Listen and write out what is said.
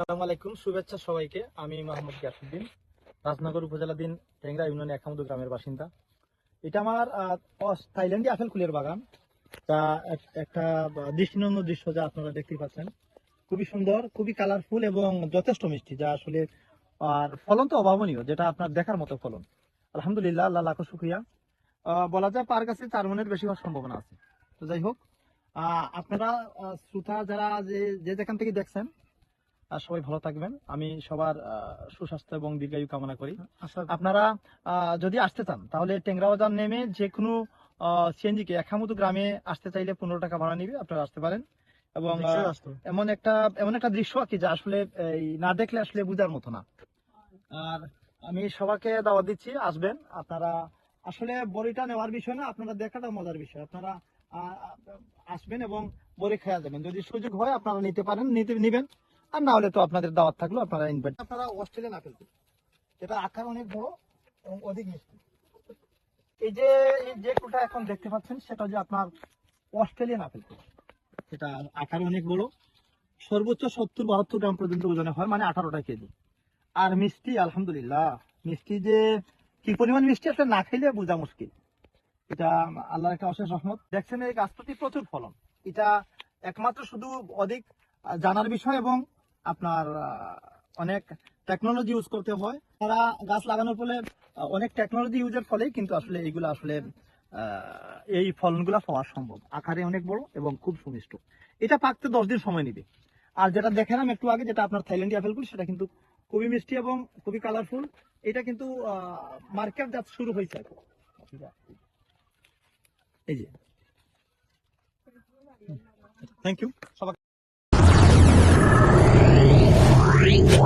আসসালামু আলাইকুম, শুভেচ্ছা সবাইকে। আমি মোহাম্মদ গিয়াসুদ্দিন রাজনগর উপজেলাধীন টেংরা ইউনিয়ন একামদু গ্রামের বাসিন্দা। এটা আমার থাইল্যান্ডি আপেল কুলের বাগান। তা একটা দৃষ্টিনন্দন দৃশ্য যা আপনারা দেখতে পাচ্ছেন। খুবই সুন্দর, খুবই কালারফুল এবং যথেষ্ট মিষ্টি, যা আসলে, আর ফলন তো অভাবনীয়, যেটা আপনার দেখার মতো ফলন। আলহামদুলিল্লাহ, আল্লাহ লাখো শুক্রিয়া। বলা যায় পার কাছে চার মনের বেশি হওয়ার সম্ভাবনা আছে। তো যাই হোক আপনারা শ্রোতা যারা যে যে যেখান থেকে দেখছেন আর সবাই ভালো থাকবেন। আমি সবার সুস্বাস্থ্য এবং দীর্ঘায়ু কামনা করি। আপনারা যদি আসতে চান তাহলে টেংরা বাজার নেমে যে কোনো সিএনজি কে একামতো গ্রামে আসতে চাইলে পনেরো টাকা ভাড়া নিবে আপনারা আসতে পারেন। এবং এমন একটা এমন একটা দৃশ্য আর কি যা আসলে না দেখলে আসলে বোঝার মতো না। আর আমি সবাইকে দাওয়াত দিচ্ছি আসবেন। আপনারা আসলে বড়িটা নেওয়ার বিষয় না আপনারা দেখাটা মজার বিষয়। আপনারা আসবেন এবং বড়ি খেয়া যাবেন। যদি সুযোগ হয় আপনারা নিতে পারেন নিতে নিবেন। আর না হলে তো আপনাদের দাওয়াত থাকল, আপনারা ইনভাইট আপনারা অস্ট্রেলিয়ান আপেল যেটা আকার অনেক বড় এবং অধিক মিষ্টি। এই যে এই যে কুটা এখন দেখতে পাচ্ছেন, সেটা যে আপনার অস্ট্রেলিয়ান আপেল এটা আকার অনেক বড়। সর্বোচ্চ সত্তর বাহাত্তর গ্রাম পর্যন্ত ওজনে হয় মানে আঠারোটা কেজি। আর মিষ্টি, আলহামদুলিল্লাহ, মিষ্টি যে কি পরিমাণ মিষ্টি আসলে না খেলে বোঝা মুশকিল। এটা আল্লাহর একটা অশেষ রহমত। দেখছেন এই গাছটাতে প্রচুর ফলন। এটা একমাত্র শুধু অধিক জানার বিষয় এবং আপনার অনেক টেকনোলজি ইউজ করতে হয়। তারা গাছ লাগানোর ফলে অনেক টেকনোলজি ইউজের ফলে কিন্তু আসলে এইগুলো আসলে এই ফলনগুলো পাওয়া সম্ভব। আকারে অনেক বড় এবং খুব সুমিষ্ট। এটা পাকতে দশ দিন সময় নেবে। আর যেটা দেখালাম একটু আগে, যেটা আপনার থাইল্যান্ডি আপেলগুলো সেটা কিন্তু খুবই মিষ্টি এবং খুবই কালারফুল এটা কিন্তু মার্কেট জাত শুরু হয়েছে। এই যে। থ্যাংক ইউ সবাই